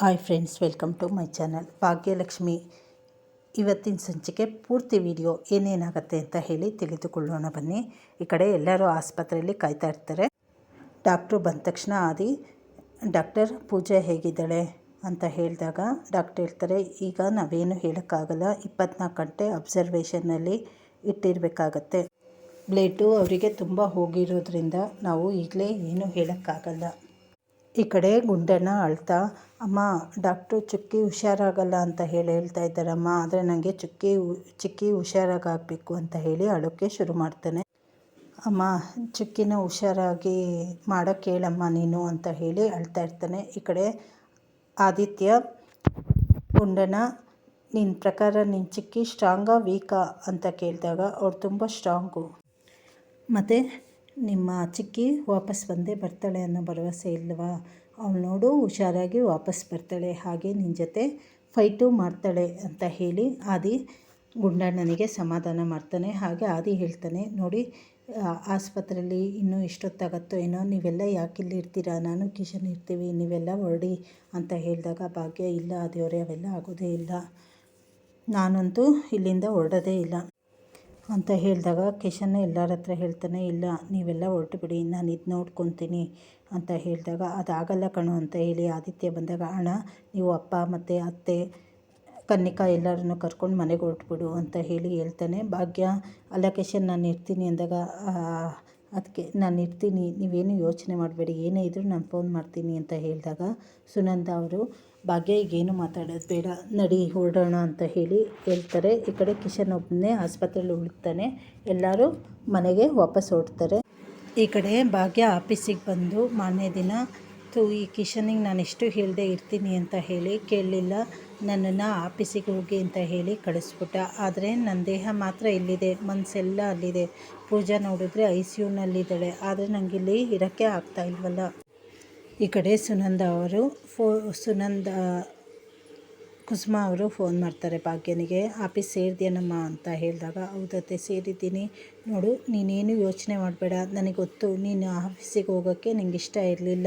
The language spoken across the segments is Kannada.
Hi friends, welcome to my channel. Bhagyalakshmi ಇವತ್ತಿನ ಸಂಚಿಕೆ ಪೂರ್ತಿ ವಿಡಿಯೋ ಏನೇನಾಗುತ್ತೆ ಅಂತ ಹೇಳಿ ತಿಳಿದುಕೊಳ್ಳೋಣ ಬನ್ನಿ. ಈ ಕಡೆ ಎಲ್ಲರೂ ಆಸ್ಪತ್ರೆಯಲ್ಲಿ ಕಾಯ್ತಾ ಇರ್ತಾರೆ. ಡಾಕ್ಟ್ರು ಬಂದ ತಕ್ಷಣ ಆದಿ, ಡಾಕ್ಟರ್, ಪೂಜೆ ಹೇಗಿದ್ದಾಳೆ? ಅಂತ ಹೇಳಿದಾಗ ಡಾಕ್ಟರ್ ಹೇಳ್ತಾರೆ, ಈಗ ನಾವೇನು ಹೇಳೋಕ್ಕಾಗಲ್ಲ. ಇಪ್ಪತ್ನಾಲ್ಕು ಗಂಟೆ ಅಬ್ಸರ್ವೇಷನ್ನಲ್ಲಿ ಇಟ್ಟಿರಬೇಕಾಗತ್ತೆ. ಬ್ಲೇಟು ಅವರಿಗೆ ತುಂಬ ಹೋಗಿರೋದ್ರಿಂದ ನಾವು ಈಗಲೇ ಏನು ಹೇಳೋಕ್ಕಾಗಲ್ಲ. ಈ ಕಡೆ ಗುಂಡಣ್ಣ ಅಳ್ತಾ, ಅಮ್ಮ, ಡಾಕ್ಟ್ರು ಚುಕ್ಕಿ ಹುಷಾರಾಗಲ್ಲ ಅಂತ ಹೇಳಿ ಹೇಳ್ತಾ ಇದ್ದಾರಮ್ಮ ಆದರೆ ನನಗೆ ಚುಕ್ಕಿ ಚಿಕ್ಕಿ ಹುಷಾರಾಗಬೇಕು ಅಂತ ಹೇಳಿ ಅಳೋಕ್ಕೆ ಶುರು ಮಾಡ್ತಾನೆ. ಅಮ್ಮ, ಚುಕ್ಕಿನ ಹುಷಾರಾಗಿ ಮಾಡೋಕ್ಕೆ ಹೇಳಮ್ಮ ನೀನು ಅಂತ ಹೇಳಿ ಅಳ್ತಾ ಇರ್ತಾನೆ. ಈ ಕಡೆ ಆದಿತ್ಯ, ಗುಂಡನ ನಿನ್ನ ಪ್ರಕಾರ ನಿನ್ನ ಚಿಕ್ಕಿ ಸ್ಟ್ರಾಂಗಾ ವೀಕಾ ಅಂತ ಕೇಳಿದಾಗ ಅವ್ರು ತುಂಬ ಸ್ಟ್ರಾಂಗು ಮತ್ತು ನಿಮ್ಮ ಚಿಕ್ಕಿ ವಾಪಸ್ ಬಂದೇ ಬರ್ತಾಳೆ ಅನ್ನೋ ಭರವಸೆ ಇಲ್ಲವಾ ಅವಳು ನೋಡು, ಹುಷಾರಾಗಿ ವಾಪಸ್ ಬರ್ತಾಳೆ, ಹಾಗೆ ನಿನ್ನ ಜೊತೆ ಫೈಟು ಮಾಡ್ತಾಳೆ ಅಂತ ಹೇಳಿ ಆದಿ ಗುಂಡಣ್ಣನಿಗೆ ಸಮಾಧಾನ ಮಾಡ್ತಾನೆ, ಹಾಗೆ ಆದಿ ಹೇಳ್ತಾನೆ, ನೋಡಿ ಆಸ್ಪತ್ರೆಯಲ್ಲಿ ಇನ್ನೂ ಇಷ್ಟೊತ್ತಾಗತ್ತೋ ಏನೋ, ನೀವೆಲ್ಲ ಯಾಕೆ ಇಲ್ಲಿ ಇರ್ತೀರಾ? ನಾನು ಕಿಶನ್ ಇರ್ತೀವಿ, ನೀವೆಲ್ಲ ಹೊರಡಿ ಅಂತ ಹೇಳಿದಾಗ, ಭಾಗ್ಯ, ಇಲ್ಲ ದೇವರೇ ಅವೆಲ್ಲ ಆಗೋದೇ ಇಲ್ಲ. ನಾನಂತೂ ಇಲ್ಲಿಂದ ಹೊರಡೋದೇ ಇಲ್ಲ. ಅಂತ ಹೇಳಿದಾಗ ಕಿಶನ್ ಎಲ್ಲರ ಹತ್ರ ಹೇಳ್ತಾನೆ, ಇಲ್ಲ, ನೀವೆಲ್ಲ ಹೊರಟು ಬಿಡಿ ನಾನು ಇದು ನೋಡ್ಕೊತೀನಿ ಅಂತ ಹೇಳಿದಾಗ, ಅದಾಗಲ್ಲ ಕಣು ಅಂತ ಹೇಳಿ ಆದಿತ್ಯ ಬಂದಾಗ, ಅಣ್ಣ, ನೀವು ಅಪ್ಪ ಮತ್ತು ಅತ್ತೆ, ಕನ್ನಿಕಾ ಎಲ್ಲರನ್ನು ಕರ್ಕೊಂಡು ಮನೆಗೆ ಹೊರಟ್ಬಿಡು ಅಂತ ಹೇಳಿ ಹೇಳ್ತಾನೆ. ಭಾಗ್ಯ, ಅಲ್ಲ ಕಿಶನ್, ನಾನು ಇರ್ತೀನಿ ಅಂದಾಗ ಅದಕ್ಕೆ ನಾನು ಇರ್ತೀನಿ, ನೀವೇನು ಯೋಚನೆ ಮಾಡಬೇಡಿ, ಏನೇ ಇದ್ದರೂ ನಾನು ಫೋನ್ ಮಾಡ್ತೀನಿ ಅಂತ ಹೇಳಿದಾಗ ಸುನಂದ ಅವರು, ಭಾಗ್ಯ, ಈಗೇನು ಮಾತಾಡೋದು ಬೇಡ, ನಡಿ ಹೊರಡೋಣ ಅಂತ ಹೇಳಿ ಹೇಳ್ತಾರೆ. ಈ ಕಡೆ ಕಿಶನ್ ಒಬ್ಬನೇ ಆಸ್ಪತ್ರೆಯಲ್ಲಿ ಉಳಿತಾನೆ, ಎಲ್ಲರೂ ಮನೆಗೆ ವಾಪಸ್ ಹೊರಡ್ತಾರೆ. ಈ ಕಡೆ ಭಾಗ್ಯ ಆಫೀಸಿಗೆ ಬಂದು, ಮಾರನೇ ದಿನ, ತು, ಈ ಕಿಶನಿಗೆ ನಾನು ಎಷ್ಟು ಹೇಳಿದೆ ಇರ್ತೀನಿ ಅಂತ ಹೇಳಿ ಕೇಳಲಿಲ್ಲ. ನನ್ನನ್ನು ಆಫೀಸಿಗೆ ಹೋಗಿ ಅಂತ ಹೇಳಿ ಕಳಿಸ್ಬಿಟ್ಟ. ಆದರೆ ನನ್ನ ದೇಹ ಮಾತ್ರ ಇಲ್ಲಿದೆ ಮನಸ್ಸೆಲ್ಲ ಅಲ್ಲಿದೆ. ಪೂಜಾ ನೋಡಿದ್ರೆ ಐ ಸಿ ಯುನಲ್ಲಿದ್ದಾಳೆ ಆದರೆ ನನಗಿಲ್ಲಿ ಇರೋಕ್ಕೆ ಆಗ್ತಾ ಇಲ್ವಲ್ಲ? ಈ ಕಡೆ ಸುನಂದ ಅವರು ಫೋ ಸುನಂದ ಕುಸುಮ ಅವರು ಫೋನ್ ಮಾಡ್ತಾರೆ, ಭಾಗ್ಯನಿಗೆ ಆಫೀಸ್ ಸೇರಿದೆಯೇನಮ್ಮ ಅಂತ ಹೇಳಿದಾಗ, ಹೌದತ್ತೆ, ಸೇರಿದ್ದೀನಿ. ನೋಡು, ನೀನೇನು ಯೋಚನೆ ಮಾಡಬೇಡ. ನನಗೆ ಗೊತ್ತು, ನೀನು ಆಫೀಸಿಗೆ ಹೋಗೋಕ್ಕೆ ನಿಂಗೆ ಇಷ್ಟ ಇರಲಿಲ್ಲ.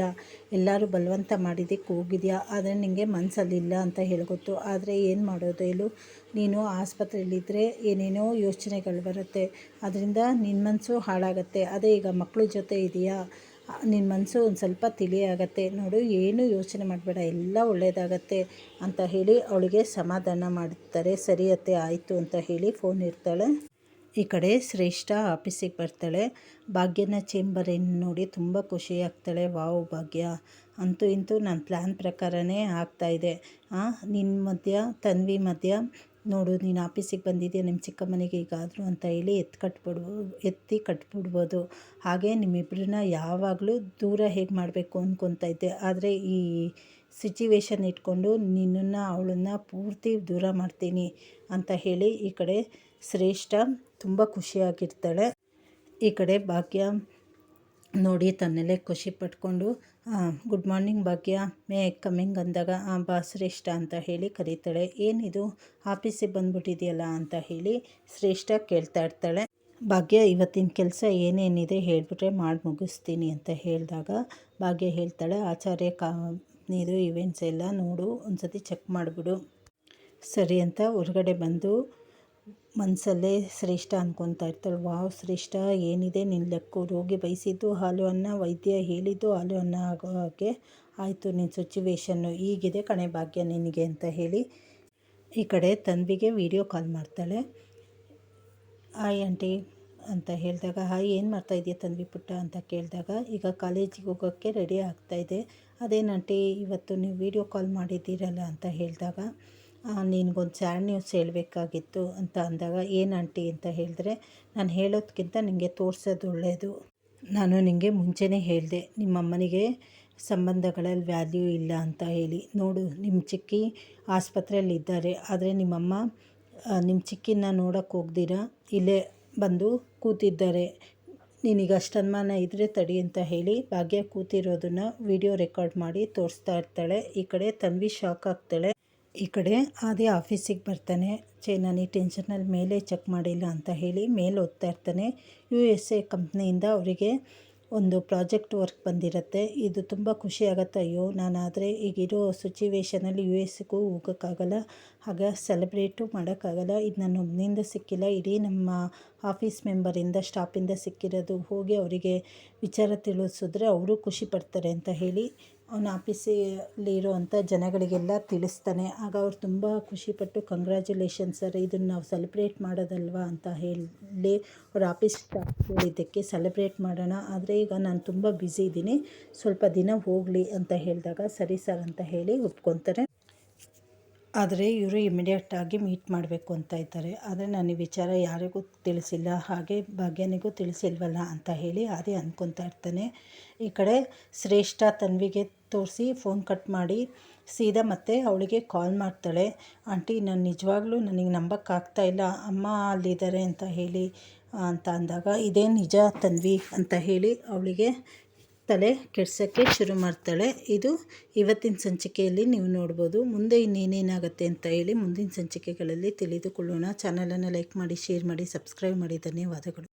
ಎಲ್ಲರೂ ಬಲವಂತ ಮಾಡಿದ್ದಕ್ಕೆ ಹೋಗಿದೆಯಾ? ಆದರೆ ನಿನಗೆ ಮನಸ್ಸಲ್ಲಿಲ್ಲ ಅಂತ ಹೇಳಿ ಗೊತ್ತು. ಆದರೆ ಏನು ಮಾಡೋದು ಹೇಳು? ನೀನು ಆಸ್ಪತ್ರೆಯಲ್ಲಿದ್ದರೆ ಏನೇನೋ ಯೋಚನೆಗಳು ಬರುತ್ತೆ. ಅದರಿಂದ ನಿನ್ನ ಮನಸ್ಸು ಹಾಳಾಗತ್ತೆ. ಅದೇ ಈಗ ಮಕ್ಕಳ ಜೊತೆ ಇದೆಯಾ? ನಿನ್ನ ಮನಸ್ಸು ಒಂದು ಸ್ವಲ್ಪ ತಿಳಿಯಾಗತ್ತೆ ನೋಡು, ಏನು ಯೋಚನೆ ಮಾಡಬೇಡ, ಎಲ್ಲ ಒಳ್ಳೆಯದಾಗತ್ತೆ ಅಂತ ಹೇಳಿ ಅವಳಿಗೆ ಸಮಾಧಾನ ಮಾಡ್ತಾರೆ. ಸರಿಯತ್ತೆ ಆಯಿತು ಅಂತ ಹೇಳಿ ಫೋನ್ ಇರ್ತಾಳೆ ಈ ಕಡೆ ಶ್ರೇಷ್ಠ ಆಫೀಸಿಗೆ ಬರ್ತಾಳೆ. ಭಾಗ್ಯನ ಚೇಂಬರನ್ನು ನೋಡಿ ತುಂಬ ಖುಷಿ ಆಗ್ತಾಳೆ. ವಾವ್ ಭಾಗ್ಯ, ಅಂತೂ ಇಂತೂ ನನ್ನ ಪ್ಲ್ಯಾನ್ ಪ್ರಕಾರನೇ ಆಗ್ತಾಯಿದೆ ನಿನ್ನ ಮಧ್ಯ, ತನ್ವಿ ಮಧ್ಯ ನೋಡು, ನೀನು ಆಫೀಸಿಗೆ ಬಂದಿದ್ದೀಯ ನಿಮ್ಮ ಚಿಕ್ಕಮ್ಮನಿಗೆ ಈಗಾದರೂ ಅಂತ ಹೇಳಿ ಎತ್ತಿ ಕಟ್ಬಿಡ್ಬೋ, ಎತ್ತಿ ಕಟ್ಬಿಡ್ಬೋದು. ಹಾಗೆ ನಿಮ್ಮಿಬ್ಬರನ್ನ ಯಾವಾಗಲೂ ದೂರ ಹೇಗೆ ಮಾಡಬೇಕು ಅಂದ್ಕೊತಾ ಇದ್ದೆ ಆದರೆ ಈ ಸಿಚುವೇಶನ್ ಇಟ್ಕೊಂಡು ನಿನ್ನನ್ನು, ಅವಳನ್ನ ಪೂರ್ತಿ ದೂರ ಮಾಡ್ತೀನಿ ಅಂತ ಹೇಳಿ ಈ ಕಡೆ ಶ್ರೇಷ್ಠ ತುಂಬ ಖುಷಿಯಾಗಿರ್ತಾಳೆ. ಈ ಕಡೆ ಭಾಗ್ಯ ನೋಡಿ ತನ್ನಲ್ಲೇ ಖುಷಿ ಪಟ್ಕೊಂಡು ಗುಡ್ ಮಾರ್ನಿಂಗ್ ಭಾಗ್ಯ, ಮೇ ಕಮ್ಮಿಂಗ್ ಅಂದಾಗ ಬಾ ಶ್ರೇಷ್ಠ ಅಂತ ಹೇಳಿ ಕರೀತಾಳೆ. ಏನಿದು? ಆಫೀಸಿಗೆ ಬಂದ್ಬಿಟ್ಟಿದೆಯಲ್ಲ ಅಂತ ಹೇಳಿ ಶ್ರೇಷ್ಠ ಕೇಳ್ತಾ ಇರ್ತಾಳೆ. ಭಾಗ್ಯ, ಇವತ್ತಿನ ಕೆಲಸ ಏನೇನಿದೆ ಹೇಳಿಬಿಟ್ರೆ ಮಾಡಿ ಮುಗಿಸ್ತೀನಿ ಅಂತ ಹೇಳಿದಾಗ, ಭಾಗ್ಯ ಹೇಳ್ತಾಳೆ, ಆಚಾರ್ಯ, ಕಾ ನೀರು ಇವೆಂಟ್ಸ್ ಎಲ್ಲ ನೋಡು ಒಂದು ಸತಿ ಚೆಕ್ ಮಾಡಿಬಿಡು. ಸರಿ ಅಂತ ಹೊರಗಡೆ ಬಂದು ಮನಸ್ಸಲ್ಲೇ ಶ್ರೇಷ್ಠ ಅನ್ಕೊತಾ ಇರ್ತಾಳೆ. ವಾವ್ ಶ್ರೇಷ್ಠ, ಏನಿದೆ ನಿನ್ನ ಲೆಕ್ಕು? ರೋಗಿ ಬಯಸಿದ್ದು ಹಾಲು ಅನ್ನ? ವೈದ್ಯ ಹೇಳಿದ್ದು. ಹಾಲು ಅನ್ನ ಆಗೋ ಹಾಗೆ ಆಯಿತು ನಿನ್ನ ಸಿಚುವೇಶನ್ನು ಈಗಿದೆ ಕಣೆ ಭಾಗ್ಯ ನಿನಗೆ ಅಂತ ಹೇಳಿ ಈ ಕಡೆ ತನ್ವಿಗೆ ವಿಡಿಯೋ ಕಾಲ್ ಮಾಡ್ತಾಳೆ. ಹಾಯ್ ಆಂಟಿ ಅಂತ ಹೇಳಿದಾಗ, ಹಾಯ್, ಏನು ಮಾಡ್ತಾ ಇದೆಯಾ ತನ್ವಿ ಪುಟ್ಟ? ಅಂತ ಕೇಳಿದಾಗ, ಈಗ ಕಾಲೇಜಿಗೆ ಹೋಗೋಕ್ಕೆ ರೆಡಿ ಆಗ್ತಾಯಿದೆ ಅದೇನಂಟಿ ಇವತ್ತು ನೀವು ವೀಡಿಯೋ ಕಾಲ್ ಮಾಡಿದ್ದೀರಲ್ಲ? ಅಂತ ಹೇಳಿದಾಗ ನಿನಗೊಂದು ಸ್ಯಾಡ್ ನ್ಯೂಸ್ ಹೇಳಬೇಕಾಗಿತ್ತು ಅಂತ ಅಂದಾಗ, ಏನು ಆಂಟಿ ಅಂತ ಹೇಳಿದ್ರೆ, ನಾನು ಹೇಳೋದಕ್ಕಿಂತ ನಿನಗೆ ತೋರಿಸೋದು ಒಳ್ಳೆಯದು ನಾನು ನಿನಗೆ ಮುಂಚೆನೇ ಹೇಳಿದೆ, ನಿಮ್ಮಮ್ಮನಿಗೆ ಸಂಬಂಧಗಳಲ್ಲಿ ವ್ಯಾಲ್ಯೂ ಇಲ್ಲ ಅಂತ ಹೇಳಿ. ನೋಡು ನಿಮ್ಮ ಚಿಕ್ಕಿ ಆಸ್ಪತ್ರೆಯಲ್ಲಿದ್ದಾರೆ. ಆದರೆ ನಿಮ್ಮಮ್ಮ ನಿಮ್ಮ ಚಿಕ್ಕಿನ ನೋಡೋಕ್ಕೆ ಹೋಗ್ದಿರಾ? ಇಲ್ಲೇ ಬಂದು ಕೂತಿದ್ದಾರೆ. ನಿನಗೆ ಅಷ್ಟು ಅನುಮಾನ ಇದ್ದರೆ ತಡಿ ಅಂತ ಹೇಳಿ ಭಾಗ್ಯ ಕೂತಿರೋದನ್ನು ವಿಡಿಯೋ ರೆಕಾರ್ಡ್ ಮಾಡಿ ತೋರಿಸ್ತಾ ಇರ್ತಾಳೆ. ಈ ಕಡೆ ತನ್ವಿ ಶಾಕ್ ಆಗ್ತಾಳೆ. ಈ ಕಡೆ ಅದೇ ಆಫೀಸಿಗೆ ಬರ್ತಾನೆ. ಚೇ ನಾನು ಈ ಟೆನ್ಷನಲ್ಲಿ ಮೇಲೆ ಚೆಕ್ ಮಾಡಿಲ್ಲ ಅಂತ ಹೇಳಿ ಮೇಲೆ ಓದ್ತಾ ಇರ್ತಾನೆ. ಯು ಎಸ್ ಎ ಕಂಪ್ನಿಯಿಂದ ಅವರಿಗೆ ಒಂದು ಪ್ರಾಜೆಕ್ಟ್ ವರ್ಕ್ ಬಂದಿರುತ್ತೆ. ಇದು ತುಂಬ ಖುಷಿ ಆಗುತ್ತೆ ಅಯ್ಯೋ, ನಾನಾದರೆ ಈಗಿರೋ ಸಿಚುವೇಶನಲ್ಲಿ ಯು ಎಸ್ಗೂ ಹೋಗೋಕ್ಕಾಗಲ್ಲ. ಆಗ ಸೆಲೆಬ್ರೇಟು ಮಾಡೋಕ್ಕಾಗಲ್ಲ. ಇದು ನನ್ನ ಒಬ್ಬನಿಂದ ಸಿಕ್ಕಿಲ್ಲ. ಇಡೀ ನಮ್ಮ ಆಫೀಸ್ ಮೆಂಬರಿಂದ, ಸ್ಟಾಫಿಂದ ಸಿಕ್ಕಿರೋದು. ಹೋಗಿ ಅವರಿಗೆ ವಿಚಾರ ತಿಳಿಸಿದ್ರೆ ಅವರು ಖುಷಿ ಪಡ್ತಾರೆ ಅಂತ ಹೇಳಿ ಅವನ ಆಫೀಸಲ್ಲಿ ಇರುವಂಥ ಜನಗಳಿಗೆಲ್ಲ ತಿಳಿಸ್ತಾನೆ. ಆಗ ಅವ್ರು ತುಂಬ ಖುಷಿಪಟ್ಟು ಕಂಗ್ರ್ಯಾಚುಲೇಷನ್ ಸರ್ ಇದನ್ನು ನಾವು ಸೆಲೆಬ್ರೇಟ್ ಮಾಡೋದಲ್ವಾ? ಅಂತ ಹೇಳಿ ಅವ್ರ ಆಫೀಸ್ ಹೇಳಿದ್ದಕ್ಕೆ ಸೆಲೆಬ್ರೇಟ್ ಮಾಡೋಣ. ಆದರೆ ಈಗ ನಾನು ತುಂಬ ಬ್ಯುಸಿ ಇದ್ದೀನಿ. ಸ್ವಲ್ಪ ದಿನ ಹೋಗಲಿ ಅಂತ ಹೇಳಿದಾಗ, ಸರಿ ಸರ್ ಅಂತ ಹೇಳಿ ಒಪ್ಕೊತಾರೆ. ಆದರೆ ಇವರು ಇಮಿಡಿಯೇಟಾಗಿ ಮೀಟ್ ಮಾಡಬೇಕು ಅಂತ ಇದ್ದಾರೆ. ಆದರೆ ನಾನು ಈ ವಿಚಾರ ಯಾರಿಗೂ ತಿಳಿಸಿಲ್ಲ. ಹಾಗೆ ಭಾಗ್ಯನಿಗೂ ತಿಳಿಸಿಲ್ವಲ್ಲ ಅಂತ ಹೇಳಿ ಅದೇ ಅಂದ್ಕೊತಾ ಇರ್ತಾನೆ. ಈ ಕಡೆ ಶ್ರೇಷ್ಠ ತನ್ವಿಗೆ ತೋರಿಸಿ, ಫೋನ್ ಕಟ್ ಮಾಡಿ. ಸೀದಾ ಮತ್ತೆ ಅವಳಿಗೆ ಕಾಲ್ ಮಾಡ್ತಾಳೆ. ಆಂಟಿ, ನಾನು ನಿಜವಾಗ್ಲೂ ನನಗೆ ನಂಬಕ್ಕಾಗ್ತಾ ಇಲ್ಲ. ಅಮ್ಮ ಅಲ್ಲಿದ್ದಾರೆ ಅಂತ ಹೇಳಿ ಅಂತ ಅಂದಾಗ, ಇದೇ ನಿಜ ತನ್ವಿ ಅಂತ ಹೇಳಿ ಅವಳಿಗೆ ತಲೆ ಕೆಡ್ಸೋಕ್ಕೆ ಶುರು ಮಾಡ್ತಾಳೆ. ಇದು ಇವತ್ತಿನ ಸಂಚಿಕೆಯಲ್ಲಿ ನೀವು ನೋಡ್ಬೋದು. ಮುಂದೆ ಇನ್ನೇನೇನಾಗುತ್ತೆ ಅಂತ ಹೇಳಿ ಮುಂದಿನ ಸಂಚಿಕೆಗಳಲ್ಲಿ ತಿಳಿದುಕೊಳ್ಳೋಣ. ಚಾನಲನ್ನು ಲೈಕ್ ಮಾಡಿ, ಶೇರ್ ಮಾಡಿ, ಸಬ್ಸ್ಕ್ರೈಬ್ ಮಾಡಿ. ಧನ್ಯವಾದಗಳು.